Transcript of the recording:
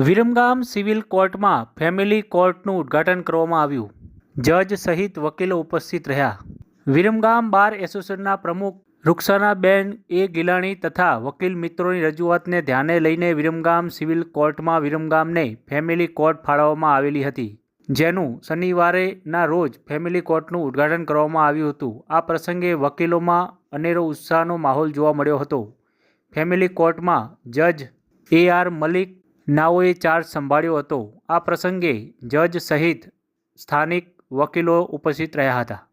Viramgam civil કોર્ટમાં family કોર્ટનું ઉદ્ઘાટન કરવામાં આવ્યું. જજ સહિત વકીલો ઉપસ્થિત રહ્યા. વિરમગામ બાર એસોસિએશનના પ્રમુખ રૂક્ષાનાબેન એ ગિલાણી તથા વકીલ મિત્રોની રજૂઆતને ધ્યાને લઈને વિરમગામ સિવિલ કોર્ટમાં વિરમગામને ફેમિલી કોર્ટ ફાળવવામાં આવેલી હતી. જેનું શનિવારેના રોજ ફેમિલી કોર્ટનું ઉદ્ઘાટન કરવામાં આવ્યું હતું. આ પ્રસંગે વકીલોમાં અનેરો ઉત્સાહનો માહોલ જોવા મળ્યો હતો. ફેમિલી કોર્ટમાં જજ એ આર મલિક નાઓએ ચાર્જ સંભાળ્યો હતો. આ પ્રસંગે જજ સહિત સ્થાનિક વકીલો ઉપસ્થિત રહ્યા હતા.